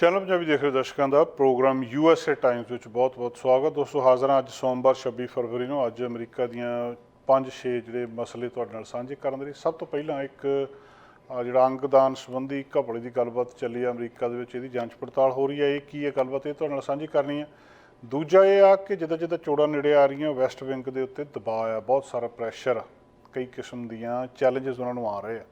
Channel Punjabi ਦੇਖ ਰਹੇ ਦਰਸ਼ਕਾਂ ਦਾ ਪ੍ਰੋਗਰਾਮ ਯੂਐਸਏ ਟਾਈਮਸ ਵਿੱਚ ਬਹੁਤ-ਬਹੁਤ ਸਵਾਗਤ। ਦੋਸਤੋ, ਹਾਜ਼ਰ ਹਾਂ ਅੱਜ ਸੋਮਵਾਰ 26 ਫਰਵਰੀ ਨੂੰ। ਅੱਜ ਅਮਰੀਕਾ ਦੀਆਂ 5-6 ਜਿਹੜੇ ਮਸਲੇ ਤੁਹਾਡੇ ਨਾਲ ਸਾਂਝੇ ਕਰਨ ਦੇ ਲਈ ਸਭ ਤੋਂ ਪਹਿਲਾਂ ਇੱਕ ਜਿਹੜਾ ਅੰਗਦਾਨ ਸੰਬੰਧੀ ਘਪਲੇ ਦੀ ਗੱਲਬਾਤ ਚੱਲੀ ਹੈ ਅਮਰੀਕਾ ਦੇ ਵਿੱਚ। ਇਹਦੀ ਜਾਂਚ ਪੜਤਾਲ ਹੋ ਰਹੀ ਹੈ। ਇਹ ਕੀ ਹੈ ਗੱਲਬਾਤ? ਇਹ ਤੁਹਾਡੇ ਨਾਲ ਸਾਂਝੀ ਕਰਨੀ ਹੈ। ਦੂਜਾ ਇਹ ਆ ਕਿ ਜਿੱਦਾਂ ਜਿੱਦਾਂ ਚੋੜਾਂ ਨੇੜੇ ਆ ਰਹੀਆਂ, ਵੈਸਟ ਵਿੰਗ ਦੇ ਉੱਤੇ ਦਬਾਅ ਆ, ਬਹੁਤ ਸਾਰਾ ਪ੍ਰੈਸ਼ਰ ਕਈ ਕਿਸਮ ਦੀਆਂ ਚੈਲੰਜਸ ਉਹਨਾਂ ਨੂੰ ਆ ਰਹੇ ਆ।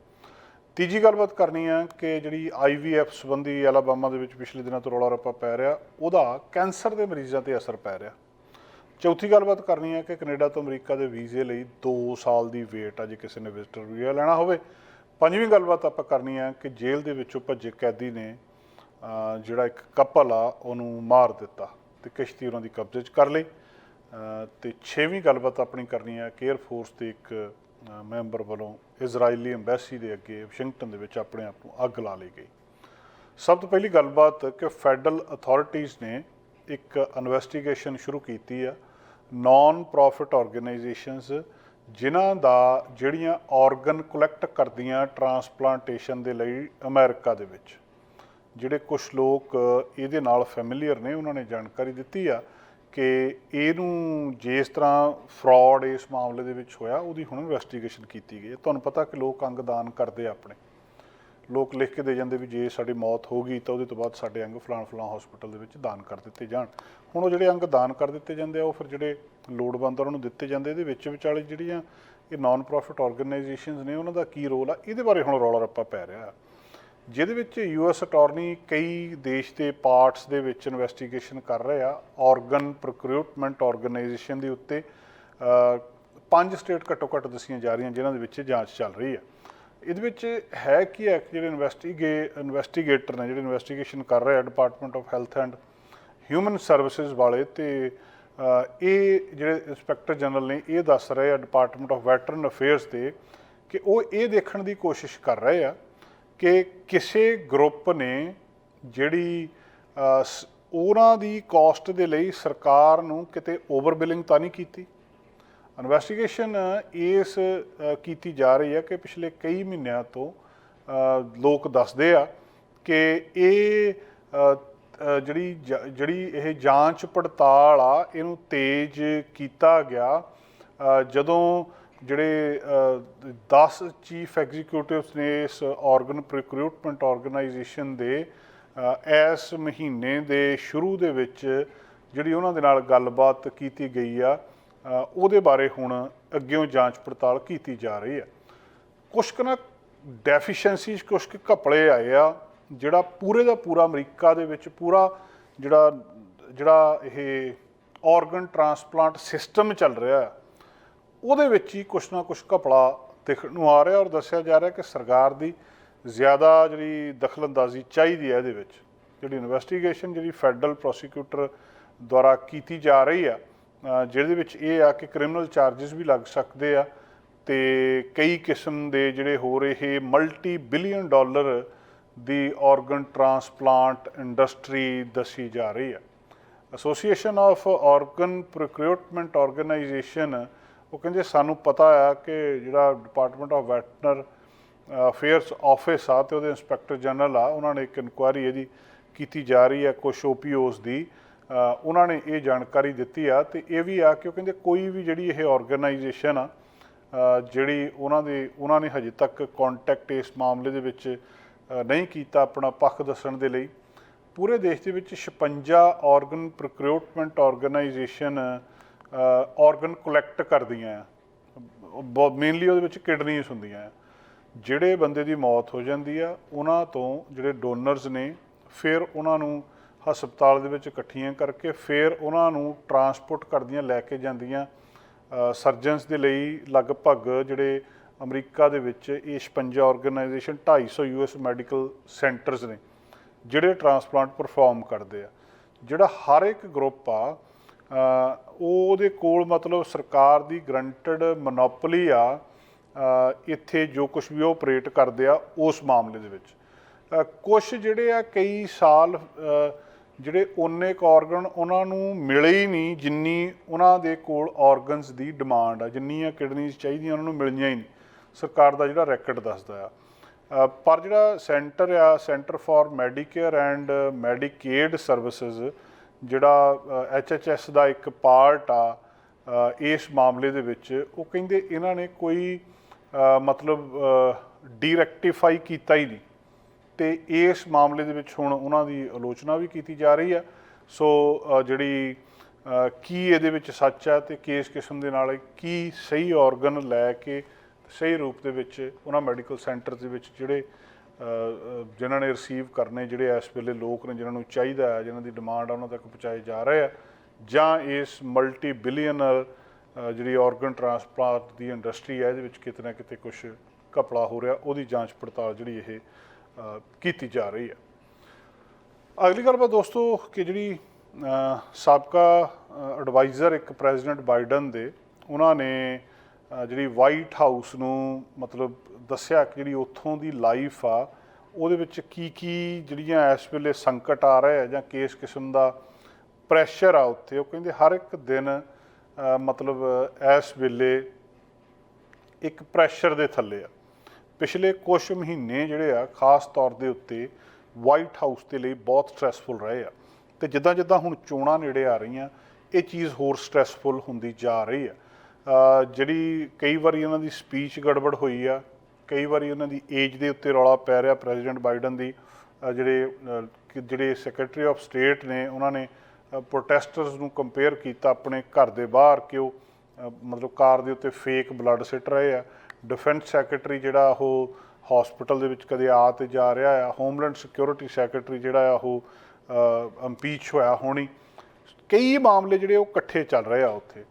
ਤੀਜੀ ਗੱਲਬਾਤ ਕਰਨੀ ਹੈ ਕਿ ਜਿਹੜੀ ਆਈਵੀਐਫ ਸੰਬੰਧੀ ਐਲਾਬਾਮਾ ਦੇ ਵਿੱਚ ਪਿਛਲੇ ਦਿਨਾਂ ਤੋਂ ਰੌਲਾ ਰੱਪਾ ਪੈ ਰਿਹਾ ਉਹਦਾ ਕੈਂਸਰ ਦੇ ਮਰੀਜ਼ਾਂ ਤੇ ਅਸਰ ਪੈ ਰਿਹਾ। ਚੌਥੀ ਗੱਲਬਾਤ ਕਰਨੀ ਹੈ ਕਿ ਕੈਨੇਡਾ ਤੋਂ ਅਮਰੀਕਾ ਦੇ ਵੀਜ਼ੇ ਲਈ 2 ਸਾਲ ਦੀ ਵੇਟ ਆ ਜੇ ਕਿਸੇ ਨੇ ਵਿਜ਼ਟਰ ਵੀਜ਼ਾ ਲੈਣਾ ਹੋਵੇ। ਪੰਜਵੀਂ ਗੱਲਬਾਤ ਆਪਾਂ ਕਰਨੀ ਹੈ ਕਿ ਜੇਲ੍ਹ ਦੇ ਵਿੱਚੋਂ ਭੱਜੇ ਕੈਦੀ ਨੇ ਜਿਹੜਾ ਇੱਕ ਕਪਲ ਆ ਉਹਨੂੰ ਮਾਰ ਦਿੱਤਾ ਤੇ ਕਿਸ਼ਤੀ ਉਹਨਾਂ ਦੀ ਕਬਜ਼ੇ 'ਚ ਕਰ ਲਈ। ਅਹ, ਤੇ ਛੇਵੀਂ ਗੱਲਬਾਤ ਆਪਣੀ ਕਰਨੀ ਹੈ ਕਿ 에ਅਰ ਫੋਰਸ ਦੇ ਇੱਕ ਮੈਂਬਰ ਵੱਲੋਂ ਇਜ਼ਰਾਈਲੀ ਐਮਬੈਸੀ ਦੇ ਅੱਗੇ ਵਾਸ਼ਿੰਗਟਨ ਦੇ ਵਿੱਚ ਆਪਣੇ ਆਪ ਨੂੰ ਅੱਗ ਲਾ ਲਈ ਗਈ। ਸਭ ਤੋਂ ਪਹਿਲੀ ਗੱਲਬਾਤ ਕਿ ਫੈਡਰਲ ਅਥਾਰਟੀਆਂ ਨੇ ਇੱਕ ਇਨਵੈਸਟੀਗੇਸ਼ਨ ਸ਼ੁਰੂ ਕੀਤੀ ਆ। ਨਾਨ ਪ੍ਰੋਫਿਟ ਆਰਗੇਨਾਈਜੇਸ਼ਨਸ ਜਿਨ੍ਹਾਂ ਦਾ ਜਿਹੜੀਆਂ ਆਰਗਨ ਕਲੈਕਟ ਕਰਦੀਆਂ ਟਰਾਂਸਪਲਾਂਟੇਸ਼ਨ ਦੇ ਲਈ ਅਮਰੀਕਾ ਦੇ ਵਿੱਚ। ਜਿਹੜੇ ਕੁਝ ਲੋਕ ਇਹਦੇ ਨਾਲ ਫੈਮਿਲੀਅਰ ਨੇ, ਉਹਨਾਂ ਨੇ ਜਾਣਕਾਰੀ ਦਿੱਤੀ ਆ। ਕਿ ਇਹਨੂੰ ਜਿਸ ਤਰ੍ਹਾਂ ਫਰਾਡ ਇਸ ਮਾਮਲੇ ਦੇ ਵਿੱਚ ਹੋਇਆ, ਉਹਦੀ ਹੁਣ ਇਨਵੈਸਟੀਗੇਸ਼ਨ ਕੀਤੀ ਗਈ ਹੈ। ਤੁਹਾਨੂੰ ਪਤਾ ਕਿ ਲੋਕ ਅੰਗ ਦਾਨ ਕਰਦੇ ਆ ਆਪਣੇ। ਲੋਕ ਲਿਖ ਕੇ ਦੇ ਜਾਂਦੇ ਵੀ ਜੇ ਸਾਡੀ ਮੌਤ ਹੋ ਗਈ ਤਾਂ ਉਹਦੇ ਤੋਂ ਬਾਅਦ ਸਾਡੇ ਅੰਗ ਫਲਾਣ ਫਲਾਣ ਹਸਪੀਟਲ ਦੇ ਵਿੱਚ ਦਾਨ ਕਰ ਦਿੱਤੇ ਜਾਣ। ਹੁਣ ਉਹ ਜਿਹੜੇ ਅੰਗ ਦਾਨ ਕਰ ਦਿੱਤੇ ਜਾਂਦੇ ਆ, ਉਹ ਫਿਰ ਜਿਹੜੇ ਲੋੜਵੰਦ ਆ, ਉਹਨਾਂ ਨੂੰ ਦਿੱਤੇ ਜਾਂਦੇ ਇਹਦੇ ਵਿੱਚ ਵਿਚਾਲੇ ਜਿਹੜੀਆਂ ਇਹ ਨਾਨ ਪ੍ਰੋਫਿਟ ਆਰਗੇਨਾਈਜੇਸ਼ਨਸ ਨੇ, ਉਹਨਾਂ ਦਾ ਕੀ ਰੋਲ ਆ? ਇਹਦੇ ਬਾਰੇ ਹੁਣ ਰੌਲਾ ਰੱਪਾ ਪੈ ਰਿਹਾ। ਜਿਹਦੇ ਵਿੱਚ ਯੂਐਸ ਅਟਾਰਨੀ ਕਈ ਦੇਸ਼ ਦੇ ਪਾਰਟਸ ਦੇ ਵਿੱਚ ਇਨਵੈਸਟੀਗੇਸ਼ਨ ਕਰ ਰਹੇ ਆ ਆਰਗਨ ਪ੍ਰੋਕਿਊਰਮੈਂਟ ਆਰਗੇਨਾਈਜੇਸ਼ਨ ਦੇ ਉੱਤੇ ਪੰਜ ਸਟੇਟ ਘੱਟੋ ਘੱਟ ਦੱਸੀਆਂ ਜਾ ਰਹੀਆਂ ਜਿਨ੍ਹਾਂ ਦੇ ਵਿੱਚ ਜਾਂਚ ਚੱਲ ਰਹੀ ਹੈ ਇਹਦੇ ਵਿੱਚ ਹੈ ਕੀ ਹੈ ਕਿ ਜਿਹੜੇ ਇਨਵੈਸਟੀਗੇ ਇਨਵੈਸਟੀਗੇਟਰ ਨੇ ਜਿਹੜੇ ਇਨਵੈਸਟੀਗੇਸ਼ਨ ਕਰ ਰਹੇ ਆ department of health and human services ਵਾਲੇ ਤੇ ਇਹ ਜਿਹੜੇ ਇੰਸਪੈਕਟਰ ਜਨਰਲ ਨੇ ਇਹ ਦੱਸ ਰਹੇ ਆ ਡਿਪਾਰਟਮੈਂਟ ਆਫ ਵੈਟਰਨ ਅਫੇਅਰਸ ਦੇ ਕਿ ਉਹ ਇਹ ਦੇਖਣ ਦੀ ਕੋਸ਼ਿਸ਼ ਕਰ ਰਹੇ ਆ ਕਿ ਕਿਸੇ ਗਰੁੱਪ ਨੇ ਜਿਹੜੀ ਉਹਨਾਂ ਦੀ ਕਾਸਟ ਦੇ ਲਈ ਸਰਕਾਰ ਨੂੰ ਕਿਤੇ ਓਵਰ ਬਿਲਿੰਗ ਤਾਂ ਨਹੀਂ ਕੀਤੀ? ਇਨਵੈਸਟੀਗੇਸ਼ਨ ਇਸ ਕੀਤੀ ਜਾ ਰਹੀ ਹੈ ਕਿ ਪਿਛਲੇ ਕਈ ਮਹੀਨਿਆਂ ਤੋਂ ਲੋਕ ਦੱਸਦੇ ਆ ਕਿ ਇਹ ਜਿਹੜੀ ਜ- ਜਿਹੜੀ ਇਹ ਜਾਂਚ ਪੜਤਾਲ ਆ, ਇਹਨੂੰ ਤੇਜ਼ ਕੀਤਾ ਗਿਆ। ਜਦੋਂ ਜਿਹੜੇ 10 ਚੀਫ ਐਗਜ਼ੀਕਿਊਟਿਵਸ ਨੇ ਇਸ ਆਰਗਨ ਪ੍ਰੋਕਿਊਰਮੈਂਟ ਆਰਗੇਨਾਈਜੇਸ਼ਨ ਦੇ ਇਸ ਮਹੀਨੇ ਦੇ ਸ਼ੁਰੂ ਦੇ ਵਿੱਚ ਜਿਹੜੀ ਉਹਨਾਂ ਦੇ ਨਾਲ ਗੱਲਬਾਤ ਕੀਤੀ ਗਈ ਆ ਉਹਦੇ ਬਾਰੇ ਹੁਣ ਅੱਗਿਓਂ ਜਾਂਚ ਪੜਤਾਲ ਕੀਤੀ ਜਾ ਰਹੀ ਹੈ ਕੁਛ ਕੁ ਨਾ ਡੈਫੀਸ਼ੀਐਂਸੀਜ਼ ਕੁਛ ਕੁ ਘਪਲੇ ਆਏ ਆ, ਜਿਹੜਾ ਪੂਰੇ ਦਾ ਪੂਰਾ ਅਮਰੀਕਾ ਦੇ ਵਿੱਚ ਪੂਰਾ ਜਿਹੜਾ ਜਿਹੜਾ ਇਹ ਆਰਗਨ ਟਰਾਂਸਪਲਾਂਟ ਸਿਸਟਮ ਚੱਲ ਰਿਹਾ ਹੈ ਉਹਦੇ ਵਿੱਚ ਹੀ ਕੁਛ ਨਾ ਕੁਛ ਘਪਲਾ ਦੇਖਣ ਨੂੰ ਆ ਰਿਹਾ ਔਰ ਦੱਸਿਆ ਜਾ ਰਿਹਾ ਕਿ ਸਰਕਾਰ ਦੀ ਜ਼ਿਆਦਾ ਜਿਹੜੀ ਦਖਲਅੰਦਾਜ਼ੀ ਚਾਹੀਦੀ ਹੈ ਇਹਦੇ ਵਿੱਚ, ਜਿਹੜੀ ਇਨਵੈਸਟੀਗੇਸ਼ਨ ਜਿਹੜੀ ਫੈਡਰਲ ਪ੍ਰੋਸੀਕਿਊਟਰ ਦੁਆਰਾ ਕੀਤੀ ਜਾ ਰਹੀ ਆ ਜਿਹਦੇ ਵਿੱਚ ਇਹ ਆ ਕਿ ਕ੍ਰਿਮੀਨਲ ਚਾਰजेस ਵੀ ਲੱਗ ਸਕਦੇ ਆ ਤੇ ਕਈ ਕਿਸਮ ਦੇ ਜਿਹੜੇ ਹੋ ਰਹੇ ਮਲਟੀ ਬਿਲੀਅਨ ਡਾਲਰ ਦੀ ਆਰਗਨ ਟਰਾਂਸਪਲਾਂਟ ਇੰਡਸਟਰੀ ਦੱਸੀ ਜਾ ਰਹੀ ਆ। Association of organ procurement organisation ਉਹ ਕਹਿੰਦੇ ਸਾਨੂੰ ਪਤਾ ਆ ਕਿ ਜਿਹੜਾ department of veterans affairs office ਆ ਤੇ ਉਹਦੇ ਇੰਸਪੈਕਟਰ ਜਨਰਲ ਆ, ਉਹਨਾਂ ਨੇ ਇੱਕ ਇਨਕੁਆਇਰੀ ਇਹਦੀ ਕੀਤੀ ਜਾ ਰਹੀ ਹੈ ਕੁਝ ਓਪੀਓਸ ਦੀ। ਉਹਨਾਂ ਨੇ ਇਹ ਜਾਣਕਾਰੀ ਦਿੱਤੀ ਆ ਤੇ ਇਹ ਵੀ ਆ ਕਿ ਉਹ ਕਹਿੰਦੇ ਕੋਈ ਵੀ ਜਿਹੜੀ ਇਹ ਆਰਗੇਨਾਈਜੇਸ਼ਨ ਆ ਜਿਹੜੀ ਉਹਨਾਂ ਦੇ, ਉਹਨਾਂ ਨੇ ਹਜੇ ਤੱਕ ਕੰਟੈਕਟ ਇਸ ਮਾਮਲੇ ਦੇ ਵਿੱਚ ਨਹੀਂ ਕੀਤਾ ਆਪਣਾ ਪੱਖ ਦੱਸਣ ਦੇ ਲਈ। ਪੂਰੇ ਦੇਸ਼ ਦੇ ਵਿੱਚ 56 organ procurement organisation organ collect ਕਰਦੀਆਂ ਆ। ਮੇਨਲੀ ਉਹਦੇ ਵਿੱਚ ਕਿਡਨੀਜ਼ ਹੁੰਦੀਆਂ ਆ। ਜਿਹੜੇ ਬੰਦੇ ਦੀ ਮੌਤ ਹੋ ਜਾਂਦੀ ਆ, ਉਹਨਾਂ ਤੋਂ ਜਿਹੜੇ ਡੋਨਰਸ ਨੇ, ਫਿਰ ਉਹਨਾਂ ਨੂੰ ਹਸਪਤਾਲ ਦੇ ਵਿੱਚ ਇਕੱਠੀਆਂ ਕਰਕੇ ਫਿਰ ਉਹਨਾਂ ਨੂੰ ਟਰਾਂਸਪੋਰਟ ਕਰਦੀਆਂ, ਲੈ ਕੇ ਜਾਂਦੀਆਂ। ਸਰਜਨਸ ਦੇ ਲਈ ਲਗਭਗ ਜਿਹੜੇ ਅਮਰੀਕਾ ਦੇ ਵਿੱਚ ਇਹ 56 ਆਰਗੇਨਾਈਜੇਸ਼ਨ 250 ਯੂਐਸ ਮੈਡੀਕਲ ਸੈਂਟਰਸ ਨੇ, ਜਿਹੜੇ ਟਰਾਂਸਪਲਾਂਟ ਪਰਫਾਰਮ ਕਰਦੇ ਆ। ਜਿਹੜਾ ਹਰ ਇੱਕ ਗਰੁੱਪ ਆ ਉਹਦੇ ਕੋਲ ਮਤਲਬ ਸਰਕਾਰ ਦੀ ਗਰੰਟਡ ਮੋਨੋਪੋਲੀ ਆ ਇੱਥੇ ਜੋ ਕੁਝ ਵੀ ਉਹ ਆਪਰੇਟ ਕਰਦੇ ਆ ਉਸ ਮਾਮਲੇ ਦੇ ਵਿੱਚ। ਕੁਝ ਜਿਹੜੇ ਆ ਕਈ ਸਾਲ ਜਿਹੜੇ ਓਨੇ ਕੁ ਆਰਗਨ ਉਹਨਾਂ ਨੂੰ ਮਿਲੇ ਹੀ ਨਹੀਂ, ਜਿੰਨੀ ਉਹਨਾਂ ਦੇ ਕੋਲ ਆਰਗਨਸ ਦੀ ਡਿਮਾਂਡ ਆ, ਜਿੰਨੀਆਂ ਕਿਡਨੀਜ਼ ਚਾਹੀਦੀਆਂ ਉਹਨਾਂ ਨੂੰ ਮਿਲੀਆਂ ਹੀ ਨਹੀਂ। ਸਰਕਾਰ ਦਾ ਜਿਹੜਾ ਰੈਕਟ ਦੱਸਦਾ ਆ। ਪਰ ਜਿਹੜਾ ਸੈਂਟਰ ਆ centre for Medicare and Medicaid services ਜਿਹੜਾ ਐਚਐਚਐਸ ਦਾ ਇੱਕ ਪਾਰਟ ਆ ਇਸ ਮਾਮਲੇ ਦੇ ਵਿੱਚ, ਉਹ ਕਹਿੰਦੇ ਇਹਨਾਂ ਨੇ ਕੋਈ ਮਤਲਬ ਡੀਰੈਕਟੀਫਾਈ ਕੀਤਾ ਹੀ ਨਹੀਂ। ਤੇ ਇਸ ਮਾਮਲੇ ਦੇ ਵਿੱਚ ਹੁਣ ਉਹਨਾਂ ਦੀ ਆਲੋਚਨਾ ਵੀ ਕੀਤੀ ਜਾ ਰਹੀ ਆ। ਸੋ ਜਿਹੜੀ ਕੀ ਇਹਦੇ ਵਿੱਚ ਸੱਚ ਆ ਤੇ ਕਿਸ ਕਿਸਮ ਦੇ ਨਾਲ ਕੀ ਸਹੀ ਆਰਗਨ ਲੈ ਕੇ ਸਹੀ ਰੂਪ ਦੇ ਵਿੱਚ ਉਹਨਾਂ ਮੈਡੀਕਲ ਸੈਂਟਰ ਦੇ ਵਿੱਚ ਜਿਹੜੇ ਜਿਨ੍ਹਾਂ ਨੇ ਰਿਸੀਵ ਕਰਨੇ ਜਿਹੜੇ ਇਸ ਵੇਲੇ ਲੋਕ ਨੇ, ਜਿਨ੍ਹਾਂ ਨੂੰ ਚਾਹੀਦਾ ਹੈ, ਜਿਨ੍ਹਾਂ ਦੀ ਡਿਮਾਂਡ ਆ, ਉਹਨਾਂ ਤੱਕ ਪਹੁੰਚਾਏ ਜਾ ਰਹੇ ਆ। ਜਾਂ ਇਸ ਮਲਟੀ ਬਿਲੀਅਨਰ ਜਿਹੜੀ ਆਰਗਨ ਟ੍ਰਾਂਸਪਲਾਂਟ ਦੀ ਇੰਡਸਟਰੀ ਹੈ, ਇਹਦੇ ਵਿੱਚ ਕਿਤੇ ਨਾ ਕਿਤੇ ਕੁਝ ਘਪਲਾ ਹੋ ਰਿਹਾ, ਉਹਦੀ ਜਾਂਚ ਪੜਤਾਲ ਜਿਹੜੀ ਇਹ ਕੀਤੀ ਜਾ ਰਹੀ ਹੈ। ਅਗਲੀ ਗੱਲਬਾਤ ਦੋਸਤੋ ਕਿ ਜਿਹੜੀ ਸਾਬਕਾ ਐਡਵਾਈਜ਼ਰ ਇੱਕ ਪ੍ਰੈਜ਼ੀਡੈਂਟ ਬਾਈਡਨ ਦੇ, ਉਹਨਾਂ ਨੇ ਜਿਹੜੀ ਵਾਈਟ ਹਾਊਸ ਨੂੰ ਮਤਲਬ ਦੱਸਿਆ ਕਿ ਜਿਹੜੀ ਉੱਥੋਂ ਦੀ ਲਾਈਫ ਆ, ਉਹਦੇ ਵਿੱਚ ਕੀ ਕੀ ਜਿਹੜੀਆਂ ਇਸ ਵੇਲੇ ਸੰਕਟ ਆ ਰਹੇ ਆ ਜਾਂ ਕਿਸ ਕਿਸਮ ਦਾ ਪ੍ਰੈਸ਼ਰ ਆ ਉੱਥੇ, ਉਹ ਕਹਿੰਦੇ ਹਰ ਇੱਕ ਦਿਨ ਮਤਲਬ ਇਸ ਵੇਲੇ ਇੱਕ ਪ੍ਰੈਸ਼ਰ ਦੇ ਥੱਲੇ ਆ। ਪਿਛਲੇ ਕੁਝ ਮਹੀਨੇ ਜਿਹੜੇ ਆ, ਖਾਸ ਤੌਰ ਦੇ ਉੱਤੇ ਵਾਈਟ ਹਾਊਸ ਦੇ ਲਈ ਬਹੁਤ ਸਟ੍ਰੈਸਫੁਲ ਰਹੇ ਆ। ਤੇ ਜਿੱਦਾਂ ਜਿੱਦਾਂ ਹੁਣ ਚੋਣਾਂ ਨੇੜੇ ਆ ਰਹੀਆਂ, ਇਹ ਚੀਜ਼ ਹੋਰ ਸਟ੍ਰੈਸਫੁਲ ਹੁੰਦੀ ਜਾ ਰਹੀ ਆ। ਜਿਹੜੀ ਕਈ ਵਾਰੀ ਇਹਨਾਂ ਦੀ ਸਪੀਚ ਗੜਬੜ ਹੋਈ ਆ ਕਈ ਵਾਰੀ ਉਹਨਾਂ ਦੀ ਏਜ ਦੇ ਉੱਤੇ ਰੌਲਾ ਪੈ ਰਿਹਾ ਪ੍ਰੈਜ਼ੀਡੈਂਟ ਬਾਈਡਨ ਦੀ। ਜਿਹੜੇ ਕਿ ਜਿਹੜੇ ਸੈਕਟਰੀ ਆਫ ਸਟੇਟ ਨੇ, ਉਹਨਾਂ ਨੇ ਪ੍ਰੋਟੈਸਟਰਸ ਨੂੰ ਕੰਪੇਅਰ ਕੀਤਾ ਆਪਣੇ ਘਰ ਦੇ ਬਾਹਰ ਕਿ ਉਹ ਮਤਲਬ ਕਾਰ ਦੇ ਉੱਤੇ ਫੇਕ ਬਲੱਡ ਸਿੱਟ ਰਹੇ ਆ। ਡਿਫੈਂਸ ਸੈਕਟਰੀ ਜਿਹੜਾ ਉਹ ਹਸਪੀਟਲ ਦੇ ਵਿੱਚ ਕਦੇ ਆ ਤੇ ਜਾ ਰਿਹਾ ਆ। ਹੋਮਲੈਂਡ ਸਿਕਿਉਰਿਟੀ ਸੈਕਟਰੀ ਜਿਹੜਾ ਆ ਉਹ ਇੰਪੀਚ ਹੋਇਆ ਹੋਣੀ। ਕਈ ਮਾਮਲੇ ਜਿਹੜੇ ਉਹ ਇਕੱਠੇ ਚੱਲ ਰਹੇ ਆ ਉੱਥੇ।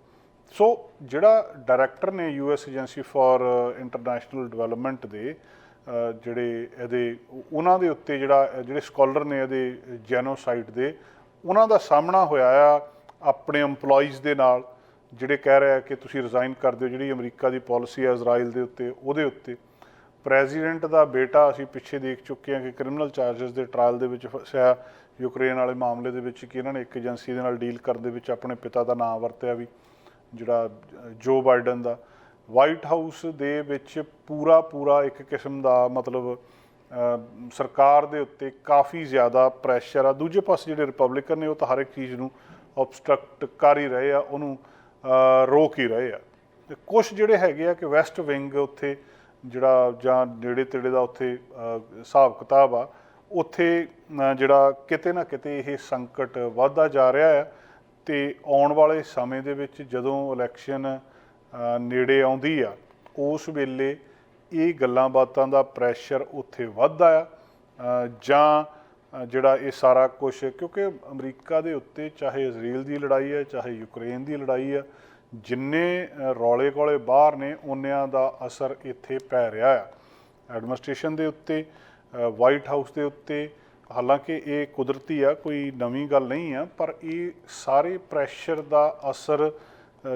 ਸੋ ਜਿਹੜਾ ਡਾਇਰੈਕਟਰ ਨੇ US agency for international development ਦੇ uh, ਜਿਹੜੇ ਇਹਦੇ, ਉਹਨਾਂ ਦੇ ਉੱਤੇ ਜਿਹੜਾ ਜਿਹੜੇ ਸਕਾਲਰ ਨੇ ਇਹਦੇ ਜੈਨੋਸਾਈਡ ਦੇ, ਉਹਨਾਂ ਦਾ ਸਾਹਮਣਾ ਹੋਇਆ ਆ ਆਪਣੇ EMPLOYEES ਦੇ ਨਾਲ, ਜਿਹੜੇ ਕਹਿ ਰਹੇ ਆ ਕਿ ਤੁਸੀਂ ਰਿਜ਼ਾਈਨ ਕਰ ਦਿਓ, ਜਿਹੜੀ ਅਮਰੀਕਾ ਦੀ ਪਾਲਿਸੀ ਹੈ ਇਜ਼ਰਾਈਲ ਦੇ ਉੱਤੇ, ਉਹਦੇ ਉੱਤੇ। ਪ੍ਰੈਜ਼ੀਡੈਂਟ ਦਾ ਬੇਟਾ ਅਸੀਂ ਪਿੱਛੇ ਦੇਖ ਚੁੱਕੇ ਹਾਂ ਕਿ ਕ੍ਰਿਮੀਨਲ ਚਾਰजेस ਦੇ ਟ੍ਰਾਇਲ ਦੇ ਵਿੱਚ ਫਸਿਆ ਯੂਕਰੇਨ ਵਾਲੇ ਮਾਮਲੇ ਦੇ ਵਿੱਚ ਕਿ ਇਹਨਾਂ ਨੇ ਇੱਕ ਏਜੰਸੀ ਦੇ ਨਾਲ ਡੀਲ ਕਰਨ ਦੇ ਵਿੱਚ ਆਪਣੇ ਪਿਤਾ ਦਾ ਨਾਮ ਵਰਤਿਆ ਵੀ। ਜਿਹੜਾ ਜੋ ਬਾਈਡਨ ਦਾ ਵਾਈਟ ਹਾਊਸ ਦੇ ਵਿੱਚ ਪੂਰਾ ਪੂਰਾ ਇੱਕ ਕਿਸਮ ਦਾ ਮਤਲਬ ਸਰਕਾਰ ਦੇ ਉੱਤੇ ਕਾਫੀ ਜ਼ਿਆਦਾ ਪ੍ਰੈਸ਼ਰ ਆ। ਦੂਜੇ ਪਾਸੇ ਜਿਹੜੇ ਰਿਪਬਲਿਕਨ ਨੇ, ਉਹ ਤਾਂ ਹਰ ਇੱਕ ਚੀਜ਼ ਨੂੰ ਆਬਸਟਰਕਟ ਕਰ ਹੀ ਰਹੇ ਆ, ਉਹਨੂੰ ਰੋਕ ਹੀ ਰਹੇ ਆ। ਤੇ ਕੁਝ ਜਿਹੜੇ ਹੈਗੇ ਆ ਕਿ ਵੈਸਟ ਵਿੰਗ ਉੱਥੇ ਜਿਹੜਾ, ਜਾਂ ਨੇੜੇ ਤੇੜੇ ਦਾ ਉੱਥੇ ਹਿਸਾਬ ਕਿਤਾਬ ਆ, ਉੱਥੇ ਜਿਹੜਾ ਕਿਤੇ ਨਾ ਕਿਤੇ ਇਹ ਸੰਕਟ ਵੱਧਦਾ ਜਾ ਰਿਹਾ ਹੈ ਤੇ ਆਉਣ ਵਾਲੇ ਸਮੇਂ ਦੇ ਵਿੱਚ ਜਦੋਂ ਇਲੈਕਸ਼ਨ ਨੇੜੇ ਆਉਂਦੀ ਆ, ਉਸ ਵੇਲੇ ਇਹ ਗੱਲਾਂ ਬਾਤਾਂ ਦਾ ਪ੍ਰੈਸ਼ਰ ਉੱਥੇ ਵੱਧਦਾ ਆ ਜਾਂ ਜਿਹੜਾ ਇਹ ਸਾਰਾ ਕੁਝ ਕਿਉਂਕਿ ਅਮਰੀਕਾ ਦੇ ਉੱਤੇ ਚਾਹੇ ਇਜ਼ਰਾਈਲ ਦੀ ਲੜਾਈ ਹੈ ਚਾਹੇ ਯੂਕਰੇਨ ਦੀ ਲੜਾਈ ਹੈ ਜਿੰਨੇ ਰੌਲੇ ਕੋਲੇ ਬਾਹਰ ਨੇ ਉਹਨਿਆਂ ਦਾ ਅਸਰ ਇੱਥੇ ਪੈ ਰਿਹਾ ਆ। ਐਡਮਿਨਿਸਟ੍ਰੇਸ਼ਨ ਦੇ ਉੱਤੇ ਵਾਈਟ ਹਾਊਸ ਦੇ ਉੱਤੇ ਹਾਲਾਂਕਿ ਇਹ ਕੁਦਰਤੀ ਆ, ਕੋਈ ਨਵੀਂ ਗੱਲ ਨਹੀਂ ਆ, ਪਰ ਇਹ ਸਾਰੇ ਪ੍ਰੈਸ਼ਰ ਦਾ ਅਸਰ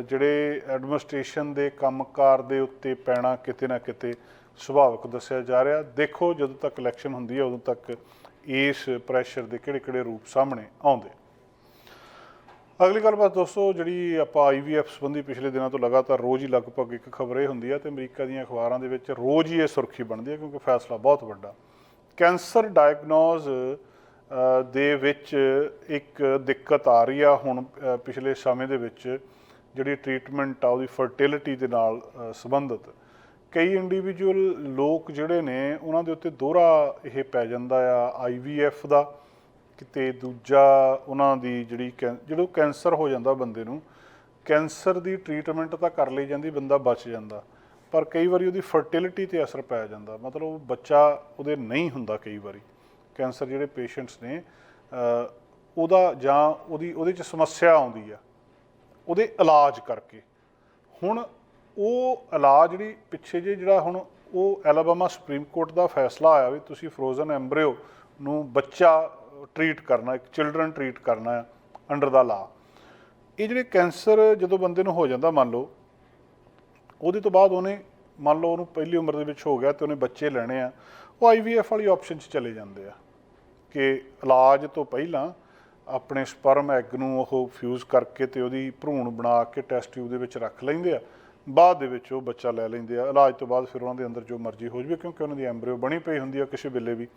ਜਿਹੜੇ ਐਡਮਿਨਿਸਟ੍ਰੇਸ਼ਨ ਦੇ ਕੰਮਕਾਰ ਦੇ ਉੱਤੇ ਪੈਣਾ ਕਿਤੇ ਨਾ ਕਿਤੇ ਸੁਭਾਵਿਕ ਦੱਸਿਆ ਜਾ ਰਿਹਾ। ਦੇਖੋ ਜਦੋਂ ਤੱਕ ਇਲੈਕਸ਼ਨ ਹੁੰਦੀ ਹੈ ਉਦੋਂ ਤੱਕ ਇਸ ਪ੍ਰੈਸ਼ਰ ਦੇ ਕਿਹੜੇ-ਕਿਹੜੇ ਰੂਪ ਸਾਹਮਣੇ ਆਉਂਦੇ। ਅਗਲੀ ਗੱਲਬਾਤ ਦੋਸਤੋ, ਜਿਹੜੀ ਆਪਾਂ ਆਈਵੀਐਫ ਸੰਬੰਧੀ ਪਿਛਲੇ ਦਿਨਾਂ ਤੋਂ ਲਗਾਤਾਰ ਰੋਜ਼ ਹੀ ਲਗਭਗ ਇੱਕ ਖਬਰ ਇਹ ਹੁੰਦੀ ਹੈ ਤੇ ਅਮਰੀਕਾ ਦੀਆਂ ਅਖਬਾਰਾਂ ਦੇ ਵਿੱਚ ਰੋਜ਼ ਹੀ ਇਹ ਸੁਰਖੀ ਬਣਦੀ ਹੈ ਕਿਉਂਕਿ ਫੈਸਲਾ ਬਹੁਤ ਵੱਡਾ। ਕੈਂਸਰ ਡਾਇਗਨੋਜ਼ ਦੇ ਵਿੱਚ ਇੱਕ ਦਿੱਕਤ ਆ ਰਹੀ ਆ ਹੁਣ ਪਿਛਲੇ ਸਮੇਂ ਦੇ ਵਿੱਚ ਜਿਹੜੀ ਟ੍ਰੀਟਮੈਂਟ ਆ ਉਹਦੀ ਫਰਟੀਲਿਟੀ ਦੇ ਨਾਲ ਸੰਬੰਧਿਤ। ਕਈ ਇੰਡੀਵਿਜੂਅਲ ਲੋਕ ਜਿਹੜੇ ਨੇ, ਉਹਨਾਂ ਦੇ ਉੱਤੇ ਦੋਹਰਾ ਇਹ ਪੈ ਜਾਂਦਾ ਆ ਆਈਵੀਐਫ ਦਾ, ਕਿਤੇ ਦੂਜਾ ਉਹਨਾਂ ਦੀ ਜਿਹੜੀ ਕੈਂ- ਜਦੋਂ ਕੈਂਸਰ ਹੋ ਜਾਂਦਾ ਬੰਦੇ ਨੂੰ, ਕੈਂਸਰ ਦੀ ਟ੍ਰੀਟਮੈਂਟ ਤਾਂ ਕਰ ਲਈ ਜਾਂਦੀ, ਬੰਦਾ ਬਚ ਜਾਂਦਾ। ਪਰ ਕਈ ਵਾਰੀ ਉਹਦੀ ਫਰਟੀਲਿਟੀ ਤੇ ਅਸਰ ਪੈ ਜਾਂਦਾ। ਮਤਲਬ ਉਹ ਬੱਚਾ ਉਹਦੇ ਨਹੀਂ ਹੁੰਦਾ ਕਈ ਵਾਰੀ। ਕੈਂਸਰ ਜਿਹੜੇ ਪੇਸ਼ੈਂਟਸ ਨੇ ਉਹਦਾ ਜਾਂ ਉਹਦੀ, ਉਹਦੇ ਚ ਸਮੱਸਿਆ ਆਉਂਦੀ ਆ, ਉਹਦੇ ਇਲਾਜ ਕਰਕੇ। ਹੁਣ ਉਹ ਇਲਾਜ ਜਿਹੜੀ ਪਿੱਛੇ ਜੇ ਜਿਹੜਾ ਹੁਣ ਉਹ ਐਲਾਬਾਮਾ ਸੁਪਰੀਮ ਕੋਰਟ ਦਾ ਫੈਸਲਾ ਆਇਆ ਵੀ ਤੁਸੀਂ ਫਰੋਜ਼ਨ ਐਮਬ੍ਰਿਓ ਨੂੰ ਬੱਚਾ ਟ੍ਰੀਟ ਕਰਨਾ, ਇੱਕ ਚਿਲਡਰਨ ਟ੍ਰੀਟ ਕਰਨਾ ਹੈ ਅੰਡਰ ਦਾ ਲਾ ਇਹ ਜਿਹੜੇ ਕੈਂਸਰ ਜਦੋਂ ਬੰਦੇ ਨੂੰ ਹੋ ਜਾਂਦਾ ਮੰਨ ਲਓ ਉਹਦੇ ਤੋਂ ਬਾਅਦ ਉਹਨੇ ਮੰਨ ਲਓ ਉਹਨੂੰ ਪਹਿਲੀ ਉਮਰ ਦੇ ਵਿੱਚ ਹੋ ਗਿਆ ਤੇ ਉਹਨੇ ਬੱਚੇ ਲੈਣੇ ਆ, ਉਹ ਆਈਵੀਐਫ ਵਾਲੀ ਆਪਸ਼ਨ 'ਚ ਚਲੇ ਜਾਂਦੇ ਆ ਕਿ ਇਲਾਜ ਤੋਂ ਪਹਿਲਾਂ ਆਪਣੇ ਸਪਰਮ ਐਗ ਨੂੰ ਉਹ ਫਿਊਜ਼ ਕਰਕੇ ਤੇ ਉਹਦੀ ਭਰੂਣ ਬਣਾ ਕੇ ਟੈਸਟ ਟਿਊਬ ਦੇ ਵਿੱਚ ਰੱਖ ਲੈਂਦੇ ਆ, ਬਾਅਦ ਦੇ ਵਿੱਚ ਉਹ ਬੱਚਾ ਲੈ ਲੈਂਦੇ ਆ, ਇਲਾਜ ਤੋਂ ਬਾਅਦ ਫਿਰ ਉਹਨਾਂ ਦੇ ਅੰਦਰ ਜੋ ਮਰਜ਼ੀ ਹੋ ਜਾਵੇ ਕਿਉਂਕਿ ਉਹਨਾਂ ਦੀ ਐਮਬ੍ਰਿਓ ਬਣੀ ਪਈ ਹੁੰਦੀ ਆ, ਕਿਸੇ ਵੇਲੇ ਵੀ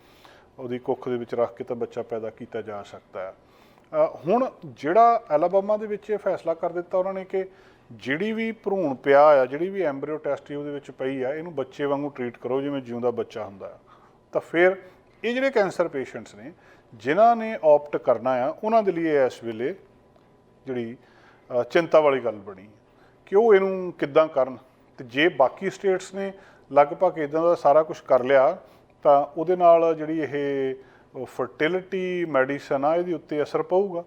ਉਹਦੀ ਕੁੱਖ ਦੇ ਵਿੱਚ ਰੱਖ ਕੇ ਤਾਂ ਬੱਚਾ ਪੈਦਾ ਕੀਤਾ ਜਾ ਸਕਦਾ ਹੈ ਹੁਣ ਜਿਹੜਾ ਐਲਾਬਾਮਾ ਦੇ ਵਿੱਚ ਇਹ ਫੈਸਲਾ ਕਰ ਦਿੱਤਾ ਉਹਨਾਂ ਨੇ ਕਿ ਜਿਹੜੀ ਵੀ ਭਰੂਣ ਪਿਆ ਆ, ਜਿਹੜੀ ਵੀ ਐਮਬ੍ਰਿਓ ਟੈਸਟ ਉਹਦੇ ਵਿੱਚ ਪਈ ਆ, ਇਹਨੂੰ ਬੱਚੇ ਵਾਂਗੂ ਟਰੀਟ ਕਰੋ ਜਿਵੇਂ ਜਿਉਂਦਾ ਬੱਚਾ ਹੁੰਦਾ ਆ। ਤਾਂ ਫਿਰ ਇਹ ਜਿਹੜੇ ਕੈਂਸਰ ਪੇਸ਼ੈਂਟਸ ਨੇ, ਜਿਨ੍ਹਾਂ ਨੇ ਆਪਟ ਕਰਨਾ ਆ, ਉਹਨਾਂ ਦੇ ਲਈ ਇਹ ਇਸ ਵੇਲੇ ਜਿਹੜੀ ਚਿੰਤਾ ਵਾਲੀ ਗੱਲ ਬਣੀ ਕਿ ਉਹ ਇਹਨੂੰ ਕਿੱਦਾਂ ਕਰਨ। ਤੇ ਜੇ ਬਾਕੀ ਸਟੇਟਸ ਨੇ ਲਗਭਗ ਇਦਾਂ ਦਾ ਸਾਰਾ ਕੁਝ ਕਰ ਲਿਆ, ਤਾਂ ਉਹਦੇ ਨਾਲ ਜਿਹੜੀ ਇਹ ਫਰਟੀਲਿਟੀ ਮੈਡੀਸਨ ਆ, ਇਹਦੇ ਉੱਤੇ ਅਸਰ ਪਊਗਾ,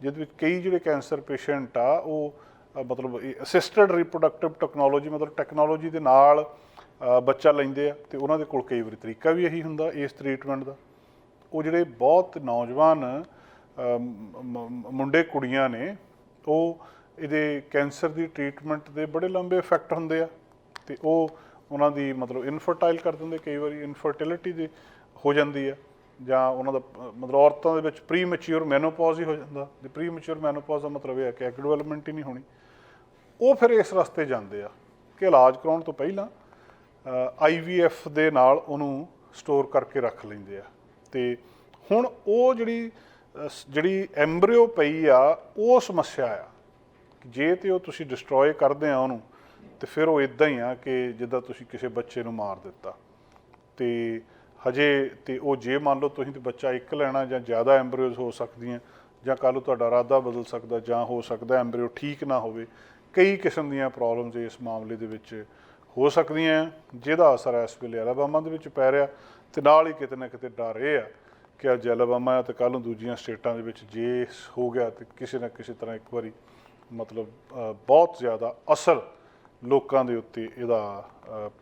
ਜਿਹਦੇ ਵਿੱਚ ਕਈ ਜਿਹੜੇ ਕੈਂਸਰ ਪੇਸ਼ੈਂਟ ਆ, ਉਹ ਮਤਲਬ ਅਸਿਸਟਡ ਰਿਪਰੋਡਕਟਿਵ ਟੈਕਨੋਲੋਜੀ ਮਤਲਬ ਟੈਕਨੋਲੋਜੀ ਦੇ ਨਾਲ ਬੱਚਾ ਲੈਂਦੇ ਆ ਤੇ ਉਹਨਾਂ ਦੇ ਕੋਲ ਕਈ ਵਾਰੀ ਤਰੀਕਾ ਵੀ ਇਹੀ ਹੁੰਦਾ ਇਸ ਟ੍ਰੀਟਮੈਂਟ ਦਾ। ਉਹ ਜਿਹੜੇ ਬਹੁਤ ਨੌਜਵਾਨ ਮੁੰਡੇ ਕੁੜੀਆਂ ਨੇ, ਉਹ ਇਹਦੇ ਕੈਂਸਰ ਦੀ ਟ੍ਰੀਟਮੈਂਟ ਦੇ ਬੜੇ ਲੰਬੇ ਇਫੈਕਟ ਹੁੰਦੇ ਆ ਤੇ ਉਹ ਉਹਨਾਂ ਦੀ ਮਤਲਬ ਇਨਫਰਟਾਈਲ ਕਰ ਦਿੰਦੇ, ਕਈ ਵਾਰੀ ਇਨਫਰਟਿਲਿਟੀ ਦੇ ਹੋ ਜਾਂਦੀ ਆ ਜਾਂ ਉਹਨਾਂ ਦਾ ਮਤਲਬ ਔਰਤਾਂ ਦੇ ਵਿੱਚ ਪ੍ਰੀ ਮੈਚੁਰ ਮੈਨੋਪੌਜ਼ ਹੀ ਹੋ ਜਾਂਦਾ। ਤੇ ਪ੍ਰੀ ਮੈਚੁਰ ਮੈਨੋਪੌਜ਼ ਦਾ ਮਤਲਬ ਇਹ ਹੈ ਕਿ ਐਗ ਡਿਵੈਲਪਮੈਂਟ ਹੀ ਨਹੀਂ ਹੋਣੀ। ਉਹ ਫਿਰ ਇਸ ਰਸਤੇ ਜਾਂਦੇ ਆ ਕਿ ਇਲਾਜ ਕਰਾਉਣ ਤੋਂ ਪਹਿਲਾਂ ਆਈਵੀਐਫ ਦੇ ਨਾਲ ਉਹਨੂੰ ਸਟੋਰ ਕਰਕੇ ਰੱਖ ਲੈਂਦੇ ਆ। ਤੇ ਹੁਣ ਉਹ ਜਿਹੜੀ ਜਿਹੜੀ ਐਮਬ੍ਰਿਓ ਪਈ ਆ, ਉਹ ਸਮੱਸਿਆ ਆ। ਜੇ ਤੇ ਉਹ ਤੁਸੀਂ ਡਿਸਟਰੋਏ ਕਰਦੇ ਆ ਉਹਨੂੰ, ਤੇ ਫਿਰ ਉਹ ਇਦਾਂ ਹੀ ਆ ਕਿ ਜਿੱਦਾਂ ਤੁਸੀਂ ਕਿਸੇ ਬੱਚੇ ਨੂੰ ਮਾਰ ਦਿੱਤਾ। ਤੇ ਹਜੇ ਤੇ ਉਹ ਜੇ ਮੰਨ ਲਓ ਤੁਸੀਂ ਤੇ ਬੱਚਾ ਇੱਕ ਲੈਣਾ ਜਾਂ ਜ਼ਿਆਦਾ ਐਮਬ੍ਰਿਓਜ਼ ਹੋ ਸਕਦੀਆਂ ਜਾਂ ਕੱਲ੍ਹ ਨੂੰ ਤੁਹਾਡਾ ਇਰਾਦਾ ਬਦਲ ਸਕਦਾ ਜਾਂ ਹੋ ਸਕਦਾ ਐਮਬ੍ਰਿਓ ਠੀਕ ਨਾ ਹੋਵੇ ਕਈ ਕਿਸਮ ਦੀਆਂ ਪ੍ਰੋਬਲਮਸ ਇਸ ਮਾਮਲੇ ਦੇ ਵਿੱਚ ਹੋ ਸਕਦੀਆਂ ਜਿਹਦਾ ਅਸਰ ਇਸ ਵੇਲੇ ਅਲਬਾਮਾ ਦੇ ਵਿੱਚ ਪੈ ਰਿਹਾ ਤੇ ਨਾਲ ਹੀ ਕਿਤੇ ਨਾ ਕਿਤੇ ਡਰ ਇਹ ਆ ਕਿ ਅੱਜ ਅਲਬਾਮਾ ਆ ਤੇ ਕੱਲ੍ਹ ਨੂੰ ਦੂਜੀਆਂ ਸਟੇਟਾਂ ਦੇ ਵਿੱਚ ਜੇ ਹੋ ਗਿਆ ਤੇ ਕਿਸੇ ਨਾ ਕਿਸੇ ਤਰ੍ਹਾਂ ਇੱਕ ਵਾਰੀ ਮਤਲਬ ਬਹੁਤ ਜ਼ਿਆਦਾ ਅਸਰ ਲੋਕਾਂ ਦੇ ਉੱਤੇ ਇਹਦਾ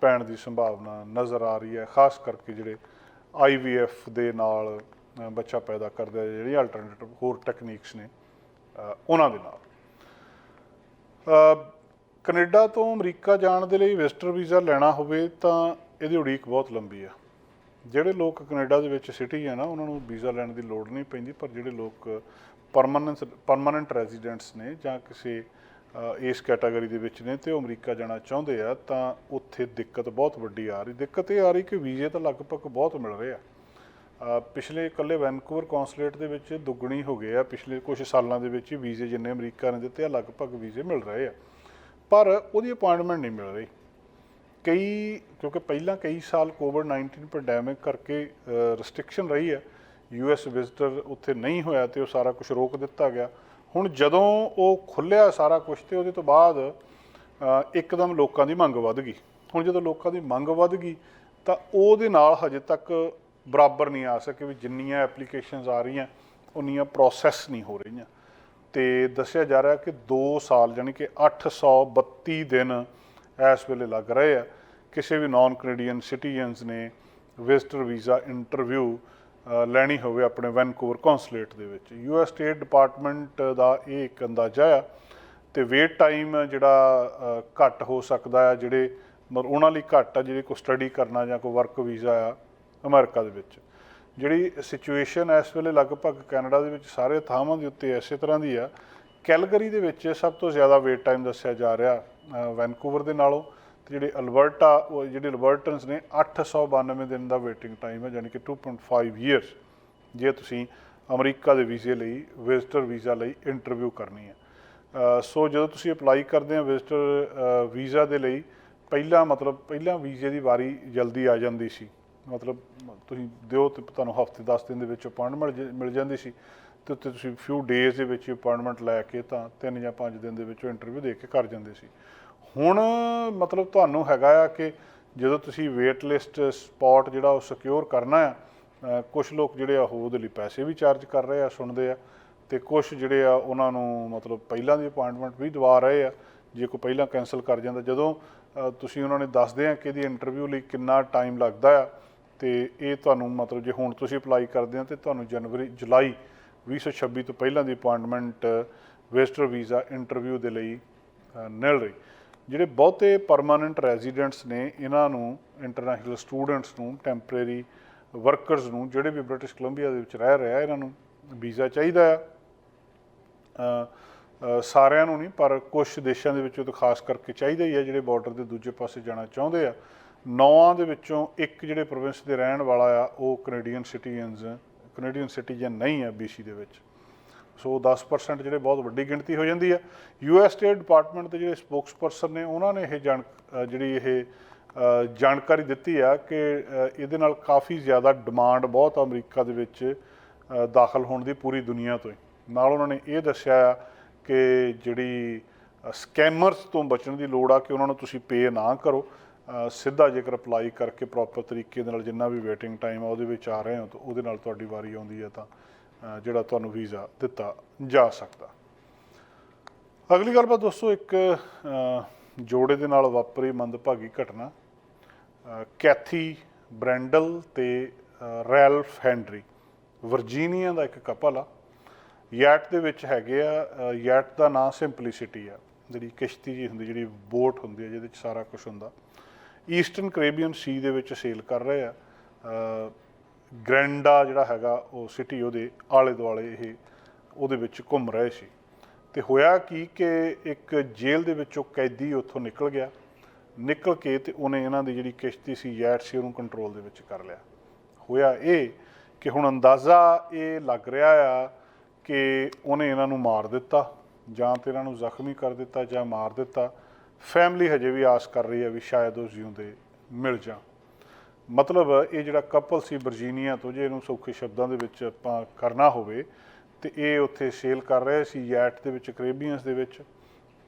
ਪੈਣ ਦੀ ਸੰਭਾਵਨਾ ਨਜ਼ਰ ਆ ਰਹੀ ਹੈ, ਖਾਸ ਕਰਕੇ ਜਿਹੜੇ ਆਈਵੀਐਫ ਦੇ ਨਾਲ ਬੱਚਾ ਪੈਦਾ ਕਰਦੇ ਜਿਹੜੀਆਂ ਅਲਟਰਨੇਟਿਵ ਹੋਰ ਟੈਕਨੀਕਸ ਨੇ ਉਹਨਾਂ ਦੇ ਨਾਲ। ਕੈਨੇਡਾ ਤੋਂ ਅਮਰੀਕਾ ਜਾਣ ਦੇ ਲਈ ਵਿਜ਼ਟਰ ਵੀਜ਼ਾ ਲੈਣਾ ਹੋਵੇ ਤਾਂ ਇਹਦੀ ਉਡੀਕ ਬਹੁਤ ਲੰਬੀ ਆ। ਜਿਹੜੇ ਲੋਕ ਕੈਨੇਡਾ ਦੇ ਵਿੱਚ ਸਿਟੀ ਆ ਨਾ, ਉਹਨਾਂ ਨੂੰ ਵੀਜ਼ਾ ਲੈਣ ਦੀ ਲੋੜ ਨਹੀਂ ਪੈਂਦੀ, ਪਰ ਜਿਹੜੇ ਲੋਕ ਪਰਮਨੈਂਟ ਪਰਮਨੈਂਟ ਰੈਜ਼ੀਡੈਂਟਸ ਨੇ ਜਾਂ ਕਿਸੇ ਇਸ ਕੈਟਾਗਰੀ ਦੇ ਵਿੱਚ ਨੇ ਤੇ ਉਹ ਅਮਰੀਕਾ ਜਾਣਾ ਚਾਹੁੰਦੇ ਆ, ਤਾਂ ਉੱਥੇ ਦਿੱਕਤ ਬਹੁਤ ਵੱਡੀ ਆ ਰਹੀ। ਦਿੱਕਤ ਇਹ ਆ ਰਹੀ ਕਿ ਵੀਜ਼ੇ ਤਾਂ ਲਗਭਗ ਬਹੁਤ ਮਿਲ ਰਹੇ ਆ। ਪਿਛਲੇ ਇਕੱਲੇ ਵੈਨਕੂਵਰ ਕੌਂਸੂਲੇਟ ਦੇ ਵਿੱਚ ਦੁੱਗਣੀ ਹੋ ਗਏ ਆ। ਪਿਛਲੇ ਕੁਝ ਸਾਲਾਂ ਦੇ ਵਿੱਚ ਵੀਜ਼ੇ ਜਿੰਨੇ ਅਮਰੀਕਾ ਨੇ ਦਿੱਤੇ ਆ, ਲਗਭਗ ਵੀਜ਼ੇ ਮਿਲ ਰਹੇ ਆ। ਪਰ ਉਹਦੀ ਅਪਾਇੰਟਮੈਂਟ ਨਹੀਂ ਮਿਲ ਰਹੀ। ਕਈ, ਕਿਉਂਕਿ ਪਹਿਲਾਂ ਕਈ ਸਾਲ ਕੋਵਿਡ-19 ਪੈਂਡੈਮਿਕ ਕਰਕੇ ਰੈਸਟ੍ਰਿਕਸ਼ਨ ਰਹੀ ਹੈ ਯੂਐਸ ਵਿਜ਼ਟਰ ਉੱਥੇ ਨਹੀਂ ਹੋਇਆ ਤੇ ਉਹ ਸਾਰਾ ਕੁਝ ਰੋਕ ਦਿੱਤਾ ਗਿਆ। ਹੁਣ ਜਦੋਂ ਉਹ ਖੁੱਲਿਆ ਸਾਰਾ ਕੁਝ ਤੇ ਉਹਦੇ ਤੋਂ ਬਾਅਦ ਇੱਕਦਮ ਲੋਕਾਂ ਦੀ ਮੰਗ ਵੱਧ ਗਈ। ਹੁਣ ਜਦੋਂ ਲੋਕਾਂ ਦੀ ਮੰਗ ਵੱਧ ਗਈ, ਤਾਂ ਉਹਦੇ ਨਾਲ ਹਜੇ ਤੱਕ ਬਰਾਬਰ ਨਹੀਂ ਆ ਸਕੇ ਵੀ ਜਿੰਨੀਆਂ ਐਪਲੀਕੇਸ਼ਨਸ ਆ ਰਹੀਆਂ, ਉਨੀਆਂ ਪ੍ਰੋਸੈਸ ਨਹੀਂ ਹੋ ਰਹੀਆਂ। ਤੇ ਦੱਸਿਆ ਜਾ ਰਿਹਾ ਕਿ 2 ਸਾਲ ਯਾਨੀ ਕਿ 832 ਦਿਨ ਇਸ ਵੇਲੇ ਲੱਗ ਰਹੇ ਆ। ਕਿਸੇ ਵੀ ਨਾਨ ਕੈਨੇਡੀਅਨ ਸਿਟੀਜ਼ਨਸ ਨੇ ਵਿਜ਼ਟਰ ਵੀਜ਼ਾ ਇੰਟਰਵਿਊ ਲੈਣੀ ਹੋਵੇ ਆਪਣੇ ਵੈਨਕੂਵਰ ਕੌਂਸੂਲੇਟ ਦੇ ਵਿੱਚ। ਯੂਐਸ ਸਟੇਟ ਡਿਪਾਰਟਮੈਂਟ ਦਾ ਇਹ ਇੱਕ ਅੰਦਾਜ਼ਾ ਆ ਤੇ ਵੇਟ ਟਾਈਮ ਜਿਹੜਾ ਘੱਟ ਹੋ ਸਕਦਾ ਆ, ਜਿਹੜੇ ਮਤਲਬ ਉਹਨਾਂ ਲਈ ਘੱਟ ਆ, ਜਿਹੜੇ ਕੋਈ ਸਟੱਡੀ ਕਰਨਾ ਜਾਂ ਕੋਈ ਵਰਕ ਵੀਜ਼ਾ ਆ ਅਮਰੀਕਾ ਦੇ ਵਿੱਚ। ਜਿਹੜੀ ਸਿਚੁਏਸ਼ਨ ਇਸ ਵੇਲੇ ਲਗਭਗ ਕੈਨੇਡਾ ਦੇ ਵਿੱਚ ਸਾਰੇ ਥਾਵਾਂ ਦੇ ਉੱਤੇ ਇਸੇ ਤਰ੍ਹਾਂ ਦੀ ਆ। ਕੈਲਗਰੀ ਦੇ ਵਿੱਚ ਸਭ ਤੋਂ ਜ਼ਿਆਦਾ ਵੇਟ ਟਾਈਮ ਦੱਸਿਆ ਜਾ ਰਿਹਾ ਵੈਨਕੂਵਰ ਦੇ ਨਾਲੋਂ। ਤੇ ਜਿਹੜੇ ਅਲਬਰਟਾ, ਉਹ ਜਿਹੜੇ ਅਲਬਰਟਨਸ ਨੇ 892 ਦਿਨ ਦਾ ਵੇਟਿੰਗ ਟਾਈਮ ਹੈ ਯਾਨੀ ਕਿ 2.5 ਇਅਰਸ ਜੇ ਤੁਸੀਂ ਅਮਰੀਕਾ ਦੇ ਵੀਜ਼ੇ ਲਈ ਵਿਜ਼ਟਰ ਵੀਜ਼ਾ ਲਈ ਇੰਟਰਵਿਊ ਕਰਨੀ ਹੈ ਸੋ ਜਦੋਂ ਤੁਸੀਂ ਅਪਲਾਈ ਕਰਦੇ ਆ ਵਿਜ਼ਟਰ ਵੀਜ਼ਾ ਦੇ ਲਈ, ਪਹਿਲਾਂ ਮਤਲਬ, ਪਹਿਲਾਂ ਵੀਜ਼ੇ ਦੀ ਵਾਰੀ ਜਲਦੀ ਆ ਜਾਂਦੀ ਸੀ। ਮਤਲਬ ਤੁਸੀਂ ਦਿਓ ਤੇ ਤੁਹਾਨੂੰ ਹਫ਼ਤੇ 10 ਦਿਨ ਦੇ ਵਿੱਚ ਅਪਾਇੰਟਮੈਂਟ ਮਿਲ ਜਾਂਦੀ ਸੀ ਤੇ ਉੱਤੇ ਤੁਸੀਂ ਫਿਊ ਡੇਜ਼ ਦੇ ਵਿੱਚ ਅਪਾਇੰਟਮੈਂਟ ਲੈ ਕੇ ਤਾਂ 3 ਜਾਂ 5 ਦਿਨ ਦੇ ਵਿੱਚ ਇੰਟਰਵਿਊ ਦੇ ਕੇ ਕਰ ਜਾਂਦੇ ਸੀ। ਹੁਣ ਮਤਲਬ ਤੁਹਾਨੂੰ ਹੈਗਾ ਆ ਕਿ ਜਦੋਂ ਤੁਸੀਂ ਵੇਟ ਲਿਸਟ ਸਪੌਟ ਜਿਹੜਾ ਉਹ ਸਿਕਿਉਰ ਕਰਨਾ ਆ ਕੁਝ ਲੋਕ ਜਿਹੜੇ ਆ ਉਹ ਉਹਦੇ ਲਈ ਪੈਸੇ ਵੀ ਚਾਰਜ ਕਰ ਰਹੇ ਆ, ਸੁਣਦੇ ਆ ਤੇ ਕੁਝ ਜਿਹੜੇ ਆ ਉਹਨਾਂ ਨੂੰ ਮਤਲਬ ਪਹਿਲਾਂ ਦੀ ਅਪਾਇੰਟਮੈਂਟ ਵੀ ਦਵਾ ਰਹੇ ਆ, ਜੇ ਕੋਈ ਪਹਿਲਾਂ ਕੈਨਸਲ ਕਰ ਜਾਂਦਾ। ਜਦੋਂ ਤੁਸੀਂ ਉਹਨਾਂ ਨੇ ਦੱਸਦੇ ਆ ਕਿ ਇਹਦੀ ਇੰਟਰਵਿਊ ਲਈ ਕਿੰਨਾ ਟਾਈਮ ਲੱਗਦਾ ਆ ਤੇ ਇਹ ਤੁਹਾਨੂੰ ਮਤਲਬ ਜੇ ਹੁਣ ਤੁਸੀਂ ਅਪਲਾਈ ਕਰਦੇ ਆ ਤੇ ਤੁਹਾਨੂੰ ਜਨਵਰੀ, ਜੁਲਾਈ 2026 ਤੋਂ ਪਹਿਲਾਂ ਦੀ ਅਪਾਇੰਟਮੈਂਟ ਵਿਜ਼ਟਰ ਵੀਜ਼ਾ ਇੰਟਰਵਿਊ ਦੇ ਲਈ ਮਿਲ ਰਹੀ। ਜਿਹੜੇ ਬਹੁਤੇ ਪਰਮਾਨੈਂਟ ਰੈਜ਼ੀਡੈਂਟਸ ਨੇ, ਇਹਨਾਂ ਨੂੰ ਇੰਟਰਨੈਸ਼ਨਲ ਸਟੂਡੈਂਟਸ ਨੂੰ ਟੈਂਪਰੇਰੀ ਵਰਕਰਸ ਨੂੰ, ਜਿਹੜੇ ਵੀ ਬ੍ਰਿਟਿਸ਼ ਕੋਲੰਬੀਆ ਦੇ ਵਿੱਚ ਰਹਿ ਰਿਹਾ, ਇਹਨਾਂ ਨੂੰ ਵੀਜ਼ਾ ਚਾਹੀਦਾ ਆ। ਸਾਰਿਆਂ ਨੂੰ ਨਹੀਂ, ਪਰ ਕੁਝ ਦੇਸ਼ਾਂ ਦੇ ਵਿੱਚ ਉਹ ਤਾਂ ਖਾਸ ਕਰਕੇ ਚਾਹੀਦਾ ਹੀ ਆ, ਜਿਹੜੇ ਬਾਰਡਰ ਦੇ ਦੂਜੇ ਪਾਸੇ ਜਾਣਾ ਚਾਹੁੰਦੇ ਆ। ਨੌਆਂ ਦੇ ਵਿੱਚੋਂ ਇੱਕ ਜਿਹੜੇ ਪ੍ਰੋਵਿੰਸ ਦੇ ਰਹਿਣ ਵਾਲਾ ਆ, ਉਹ ਕੈਨੇਡੀਅਨ ਸਿਟੀਜ਼ਨਸ ਕੈਨੇਡੀਅਨ ਸਿਟੀਜ਼ਨ ਨਹੀਂ ਆ BC ਦੇ ਵਿੱਚ। ਸੋ 10% ਜਿਹੜੇ ਬਹੁਤ ਵੱਡੀ ਗਿਣਤੀ ਹੋ ਜਾਂਦੀ ਹੈ ਯੂਐਸ ਸਟੇਟ ਡਿਪਾਰਟਮੈਂਟ ਦੇ ਜਿਹੜੇ ਸਪੋਕਸਪਰਸਨ ਨੇ, ਉਹਨਾਂ ਨੇ ਇਹ ਜਾਣ ਜਿਹੜੀ ਇਹ ਜਾਣਕਾਰੀ ਦਿੱਤੀ ਆ ਕਿ ਇਹਦੇ ਨਾਲ ਕਾਫੀ ਜ਼ਿਆਦਾ ਡਿਮਾਂਡ ਬਹੁਤ ਅਮਰੀਕਾ ਦੇ ਵਿੱਚ ਦਾਖਲ ਹੋਣ ਦੀ ਪੂਰੀ ਦੁਨੀਆ ਤੋਂ ਹੀ। ਨਾਲ ਉਹਨਾਂ ਨੇ ਇਹ ਦੱਸਿਆ ਆ ਕਿ ਜਿਹੜੀ ਸਕੈਮਰਸ ਤੋਂ ਬਚਣ ਦੀ ਲੋੜ ਆ ਕਿ ਉਹਨਾਂ ਨੂੰ ਤੁਸੀਂ ਪੇ ਨਾ ਕਰੋ। ਸਿੱਧਾ ਜੇਕਰ ਅਪਲਾਈ ਕਰਕੇ ਪ੍ਰੋਪਰ ਤਰੀਕੇ ਦੇ ਨਾਲ ਜਿੰਨਾ ਵੀ ਵੇਟਿੰਗ ਟਾਈਮ ਆ ਉਹਦੇ ਵਿੱਚ ਆ ਰਹੇ ਹੋ ਤਾਂ ਉਹਦੇ ਨਾਲ ਤੁਹਾਡੀ ਵਾਰੀ ਆਉਂਦੀ ਹੈ ਤਾਂ ਜਿਹੜਾ ਤੁਹਾਨੂੰ ਵੀਜ਼ਾ ਦਿੱਤਾ ਜਾ ਸਕਦਾ। ਅਗਲੀ ਗੱਲਬਾਤ ਦੋਸਤੋ ਇੱਕ ਜੋੜੇ ਦੇ ਨਾਲ ਵਾਪਰੀ ਮੰਦਭਾਗੀ ਘਟਨਾ ਕੈਥੀ ਬ੍ਰੈਂਡਲ ਤੇ ਰੈਲਫ ਹੈਨਰੀ ਵਰਜੀਨੀਆ ਦਾ ਇੱਕ ਕਪਲ ਆ। ਯੈਟ ਦੇ ਵਿੱਚ ਹੈਗੇ ਆ ਅ, ਯੈਟ ਦਾ ਨਾਂ ਸਿੰਪਲਿਸਿਟੀ ਆ। ਜਿਹੜੀ ਕਿਸ਼ਤੀ ਜੀ ਹੁੰਦੀ ਜਿਹੜੀ ਬੋਟ ਹੁੰਦੀ ਹੈ ਜਿਹਦੇ ਵਿੱਚ ਸਾਰਾ ਕੁਝ ਹੁੰਦਾ। ਈਸਟਰਨ ਕੈਰੇਬੀਅਨ ਸੀ ਦੇ ਵਿੱਚ ਸੇਲ ਕਰ ਰਹੇ ਆ। ਅ, ਗ੍ਰੈਂਡਾ ਜਿਹੜਾ ਹੈਗਾ ਉਹ ਸਿਟੀ ਉਹਦੇ ਆਲੇ ਦੁਆਲੇ ਇਹ ਉਹਦੇ ਵਿੱਚ ਘੁੰਮ ਰਹੇ ਸੀ। ਤੇ ਹੋਇਆ ਕੀ ਕਿ ਇੱਕ ਜੇਲ੍ਹ ਦੇ ਵਿੱਚੋਂ ਕੈਦੀ ਉੱਥੋਂ ਨਿਕਲ ਗਿਆ। ਨਿਕਲ ਕੇ ਤੇ ਉਹਨੇ ਇਹਨਾਂ ਦੀ ਜਿਹੜੀ ਕਿਸ਼ਤੀ ਸੀ ਯੈਟ ਸੀ ਉਹਨੂੰ ਕੰਟਰੋਲ ਦੇ ਵਿੱਚ ਕਰ ਲਿਆ। ਹੋਇਆ ਇਹ ਕਿ ਹੁਣ ਅੰਦਾਜ਼ਾ ਇਹ ਲੱਗ ਰਿਹਾ ਆ ਕਿ ਉਹਨੇ ਇਹਨਾਂ ਨੂੰ ਮਾਰ ਦਿੱਤਾ ਜਾਂ ਤੇ ਇਹਨਾਂ ਨੂੰ ਜ਼ਖਮੀ ਕਰ ਦਿੱਤਾ ਜਾਂ ਮਾਰ ਦਿੱਤਾ। ਫੈਮਿਲੀ ਹਜੇ ਵੀ ਆਸ ਕਰ ਰਹੀ ਹੈ ਵੀ ਸ਼ਾਇਦ ਉਹ ਜਿਉਂਦੇ ਮਿਲ ਜਾਣ। ਮਤਲਬ ਇਹ ਜਿਹੜਾ ਕਪਲ ਸੀ ਵਰਜੀਨੀਆ ਤੋਂ, ਜੇ ਇਹਨੂੰ ਸੌਖੇ ਸ਼ਬਦਾਂ ਦੇ ਵਿੱਚ ਆਪਾਂ ਕਰਨਾ ਹੋਵੇ, ਤੇ ਇਹ ਉੱਥੇ ਸੇਲ ਕਰ ਰਹੇ ਸੀ ਯੈਟ ਦੇ ਵਿੱਚ, ਕੈਰੇਬੀਅਨਸ ਦੇ ਵਿੱਚ,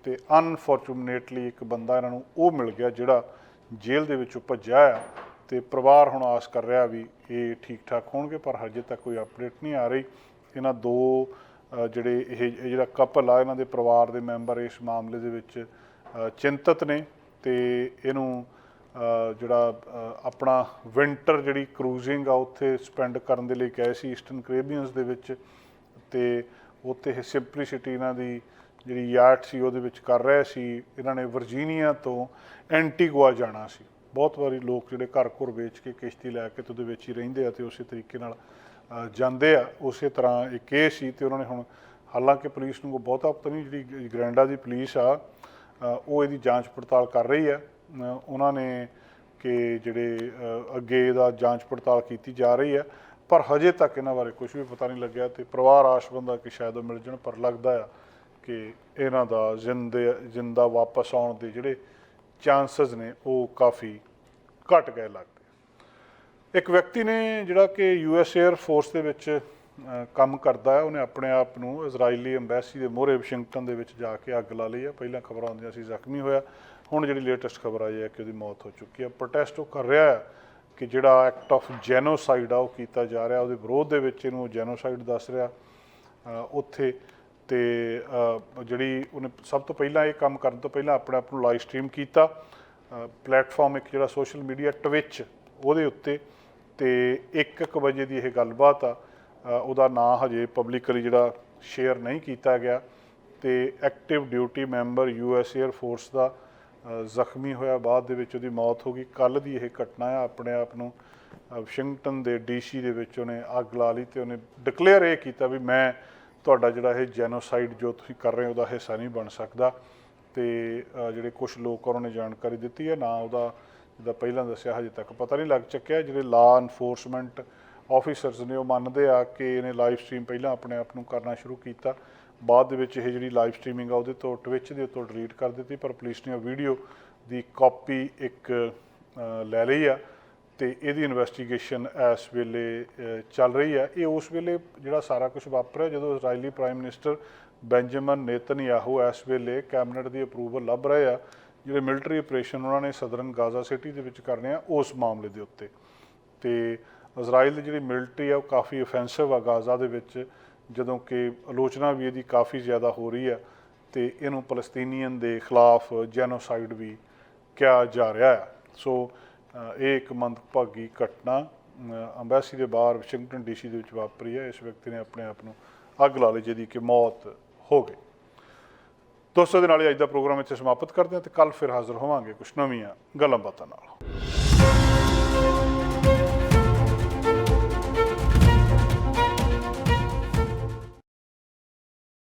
ਤੇ ਅਨਫੋਰਚੂਨੇਟਲੀ ਇੱਕ ਬੰਦਾ ਇਹਨਾਂ ਨੂੰ ਉਹ ਮਿਲ ਗਿਆ ਜਿਹੜਾ ਜੇਲ੍ਹ ਦੇ ਵਿੱਚੋਂ ਭੱਜਿਆ ਆ, ਤੇ ਪਰਿਵਾਰ ਹੁਣ ਆਸ ਕਰ ਰਿਹਾ ਵੀ ਇਹ ਠੀਕ ਠਾਕ ਹੋਣਗੇ, ਪਰ ਹਜੇ ਤੱਕ ਕੋਈ ਅਪਡੇਟ ਨਹੀਂ ਆ ਰਹੀ। ਇਹਨਾਂ ਦੋ ਜਿਹੜੇ ਇਹ ਇਹ ਜਿਹੜਾ ਕਪਲ ਆ, ਇਹਨਾਂ ਦੇ ਪਰਿਵਾਰ ਦੇ ਮੈਂਬਰ ਇਸ ਮਾਮਲੇ ਦੇ ਵਿੱਚ ਚਿੰਤਤ ਨੇ ਤੇ ਇਹਨੂੰ ਜਿਹੜਾ ਆਪਣਾ ਵਿੰਟਰ ਜਿਹੜੀ ਕਰੂਜ਼ਿੰਗ ਆ, ਉੱਥੇ ਸਪੈਂਡ ਕਰਨ ਦੇ ਲਈ ਗਏ ਸੀ ਈਸਟਰਨ ਕੈਰੇਬੀਅਨਸ ਦੇ ਵਿੱਚ ਤੇ ਉੱਥੇ ਇਹ ਸਿੰਪਲਿਸਿਟੀ ਇਹਨਾਂ ਦੀ ਜਿਹੜੀ ਯਾਰਟ ਸੀ, ਉਹਦੇ ਵਿੱਚ ਕਰ ਰਹੇ ਸੀ। ਇਹਨਾਂ ਨੇ ਵਰਜੀਨੀਆ ਤੋਂ ਐਂਟੀਗੁਆ ਜਾਣਾ ਸੀ। ਬਹੁਤ ਵਾਰੀ ਲੋਕ ਜਿਹੜੇ ਘਰ ਘਰ ਵੇਚ ਕੇ ਕਿਸ਼ਤੀ ਲੈ ਕੇ ਤੇ ਉਹਦੇ ਵਿੱਚ ਹੀ ਰਹਿੰਦੇ ਆ ਤੇ ਉਸੇ ਤਰੀਕੇ ਨਾਲ ਜਾਂਦੇ ਆ। ਉਸੇ ਤਰ੍ਹਾਂ ਇਹ ਇਹ ਸੀ ਤੇ ਉਹਨਾਂ ਨੇ ਹੁਣ ਹਾਲਾਂਕਿ ਪੁਲਿਸ ਨੂੰ ਬਹੁਤਾ ਪਤਾ ਨਹੀਂ ਜਿਹੜੀ ਗ੍ਰੈਂਡਾ ਦੀ ਪੁਲਿਸ ਆ ਉਹ ਇਹਦੀ ਜਾਂਚ ਪੜਤਾਲ ਕਰ ਰਹੀ ਹੈ ਉਹਨਾਂ ਨੇ ਕਿ ਜਿਹੜੇ ਅੱਗੇ ਦਾ ਜਾਂਚ ਪੜਤਾਲ ਕੀਤੀ ਜਾ ਰਹੀ ਹੈ ਪਰ ਹਜੇ ਤੱਕ ਇਹਨਾਂ ਬਾਰੇ ਕੁਝ ਵੀ ਪਤਾ ਨਹੀਂ ਲੱਗਿਆ ਤੇ ਪਰਿਵਾਰ ਆਸ਼ਵੰਦਾ ਕਿ ਸ਼ਾਇਦ ਉਹ ਮਿਲ ਜਾਣ, ਪਰ ਲੱਗਦਾ ਆ ਕਿ ਇਹਨਾਂ ਦਾ ਜ਼ਿੰਦੇ, ਜਿੰਦਾ ਵਾਪਸ ਆਉਣ ਦੇ ਜਿਹੜੇ ਚਾਂਸਸ ਨੇ ਉਹ ਕਾਫੀ ਘਟ ਗਏ ਲੱਗਦੇ ਆ। ਇੱਕ ਵਿਅਕਤੀ ਨੇ ਜਿਹੜਾ ਕਿ ਯੂਐਸ 에ਅਰ ਫੋਰਸ ਦੇ ਵਿੱਚ ਕੰਮ ਕਰਦਾ ਹੈ। ਉਹਨੇ ਆਪਣੇ ਆਪ ਨੂੰ ਇਜ਼ਰਾਈਲੀ ਐਮਬੈਸੀ ਦੇ ਮੋਹਰੇ ਵਾਸ਼ਿੰਗਟਨ ਦੇ ਵਿੱਚ ਜਾ ਕੇ ਅੱਗ ਲਾ ਲਈ ਹੈ। ਪਹਿਲਾਂ ਖਬਰਾਂ ਆਉਂਦੀਆਂ ਸੀ ਜ਼ਖਮੀ ਹੋਇਆ। ਹੁਣ ਜਿਹੜੀ ਲੇਟੈਸਟ ਖਬਰ ਆਈ ਹੈ ਕਿ ਉਹਦੀ ਮੌਤ ਹੋ ਚੁੱਕੀ ਹੈ। ਪ੍ਰੋਟੈਸਟ ਉਹ ਕਰ ਰਿਹਾ ਹੈ ਕਿ ਜਿਹੜਾ ਐਕਟ ਆਫ ਜੈਨੋਸਾਈਡ ਆ ਉਹ ਕੀਤਾ ਜਾ ਰਿਹਾ। ਉਹਦੇ ਵਿਰੋਧ ਦੇ ਵਿੱਚ ਇਹਨੂੰ ਜੈਨੋਸਾਈਡ ਦੱਸ ਰਿਹਾ। ਉੱਥੇ ਤੇ ਜਿਹੜੀ ਉਹਨੇ ਸਭ ਤੋਂ ਪਹਿਲਾਂ ਇਹ ਕੰਮ ਕਰਨ ਤੋਂ ਪਹਿਲਾਂ ਆਪਣੇ ਆਪ ਨੂੰ ਲਾਈਵ ਸਟ੍ਰੀਮ ਕੀਤਾ। ਪਲੇਟਫਾਰਮ ਇੱਕ ਜਿਹੜਾ ਸੋਸ਼ਲ ਮੀਡੀਆ ਟਵਿਚ ਉਹਦੇ ਉੱਤੇ ਤੇ 1:00 ਵਜੇ ਦੀ ਇਹ ਗੱਲਬਾਤ ਆ। ਉਹਦਾ ਨਾਂ ਹਜੇ ਪਬਲਿਕਲੀ ਜਿਹੜਾ ਸ਼ੇਅਰ ਨਹੀਂ ਕੀਤਾ ਗਿਆ ਤੇ active duty member US air force ਦਾ ਜ਼ਖਮੀ ਹੋਇਆ ਬਾਅਦ ਦੇ ਵਿੱਚ ਉਹਦੀ ਮੌਤ ਹੋ ਗਈ। ਕੱਲ ਦੀ ਇਹ ਘਟਨਾ ਆ, ਆਪਣੇ ਆਪ ਨੂੰ ਵਾਸ਼ਿੰਗਟਨ ਦੇ ਡੀਸੀ ਦੇ ਵਿੱਚ ਉਹਨੇ ਅੱਗ ਲਾ ਲਈ ਤੇ ਉਹਨੇ ਡਿਕਲੇਅਰ ਇਹ ਕੀਤਾ ਵੀ ਮੈਂ ਤੁਹਾਡਾ ਜਿਹੜਾ ਇਹ ਜੈਨੋਸਾਈਡ ਜੋ ਤੁਸੀਂ ਕਰ ਰਹੇ ਹੋ ਉਹਦਾ ਹਿੱਸਾ ਨਹੀਂ ਬਣ ਸਕਦਾ। ਤੇ ਜਿਹੜੇ ਕੁਝ ਲੋਕ ਉਹਨਾਂ ਨੇ ਜਾਣਕਾਰੀ ਦਿੱਤੀ ਹੈ ਨਾ ਉਹਦਾ ਜਿੱਦਾਂ ਪਹਿਲਾਂ ਦੱਸਿਆ ਹਜੇ ਤੱਕ ਪਤਾ ਨਹੀਂ ਲੱਗ ਚੱਕਿਆ। ਜਿਹੜੇ ਲਾ ਇਨਫੋਰਸਮੈਂਟ ਆਫੀਸਰਸ ਨੇ ਉਹ ਮੰਨਦੇ ਆ ਕਿ ਇਹਨੇ ਲਾਈਵ ਸਟ੍ਰੀਮ ਪਹਿਲਾਂ ਆਪਣੇ ਆਪ ਨੂੰ ਕਰਨਾ ਸ਼ੁਰੂ ਕੀਤਾ। ਬਾਅਦ ਦੇ ਵਿੱਚ ਇਹ ਜਿਹੜੀ ਲਾਈਵ ਸਟ੍ਰੀਮਿੰਗ ਆ ਉਹਦੇ ਤੋਂ ਟਵਿਚ ਦੇ ਉੱਤੋਂ ਡਿਲੀਟ ਕਰ ਦਿੱਤੀ, ਪਰ ਪੁਲਿਸ ਨੇ ਉਹ ਵੀਡੀਓ ਦੀ ਕਾਪੀ ਇੱਕ ਲੈ ਲਈ ਆ ਤੇ ਇਹਦੀ ਇਨਵੈਸਟੀਗੇਸ਼ਨ ਇਸ ਵੇਲੇ ਚੱਲ ਰਹੀ ਹੈ ਇਹ ਉਸ ਵੇਲੇ ਜਿਹੜਾ ਸਾਰਾ ਕੁਝ ਵਾਪਰਿਆ, ਜਦੋਂ Israeli prime minister Benjamin Netanyahu ਇਸ ਵੇਲੇ ਕੈਬਨਿਟ ਦੀ ਅਪਰੂਵਲ ਲੱਭ ਰਹੇ ਆ, ਜਿਹੜੇ ਮਿਲਟਰੀ ਆਪਰੇਸ਼ਨ ਉਹਨਾਂ ਨੇ ਸਦਰਨ ਗਾਜ਼ਾ ਸਿਟੀ ਦੇ ਵਿੱਚ ਕਰਨੇ ਆ, ਉਸ ਮਾਮਲੇ ਦੇ ਉੱਤੇ। ਤੇ ਇਜ਼ਰਾਈਲ ਦੀ ਜਿਹੜੀ ਮਿਲਟਰੀ ਆ, ਉਹ ਕਾਫੀ ਅਫੈਂਸਿਵ ਆ ਗਾਜ਼ਾ ਦੇ ਵਿੱਚ, ਜਦੋਂ ਕਿ ਆਲੋਚਨਾ ਵੀ ਇਹਦੀ ਕਾਫੀ ਜ਼ਿਆਦਾ ਹੋ ਰਹੀ ਆ ਤੇ ਇਹਨੂੰ ਪਲਸਤੀਨੀਅਨ ਦੇ ਖਿਲਾਫ ਜੈਨੋਸਾਈਡ ਵੀ ਕਿਹਾ ਜਾ ਰਿਹਾ ਹੈ ਸੋ ਇਹ ਇੱਕ ਮੰਦਭਾਗੀ ਘਟਨਾ ਅੰਬੈਸੀ ਦੇ ਬਾਹਰ ਵਾਸ਼ਿੰਗਟਨ ਡੀਸੀ ਦੇ ਵਿੱਚ ਵਾਪਰੀ ਹੈ ਇਸ ਵਿਅਕਤੀ ਨੇ ਆਪਣੇ ਆਪ ਨੂੰ ਅੱਗ ਲਾ ਲਈ ਜਿਹਦੀ ਕਿ ਮੌਤ ਹੋ ਗਈ। ਦੋਸਤੋ ਦੇ ਨਾਲ ਹੀ ਅੱਜ ਦਾ ਪ੍ਰੋਗਰਾਮ ਇੱਥੇ ਸਮਾਪਤ ਕਰਦੇ ਹਾਂ ਤੇ ਕੱਲ ਫਿਰ ਹਾਜ਼ਰ ਹੋਵਾਂਗੇ ਕੁਝ ਨਵੀਆਂ ਗੱਲਾਂ ਬਾਤਾਂ ਨਾਲ।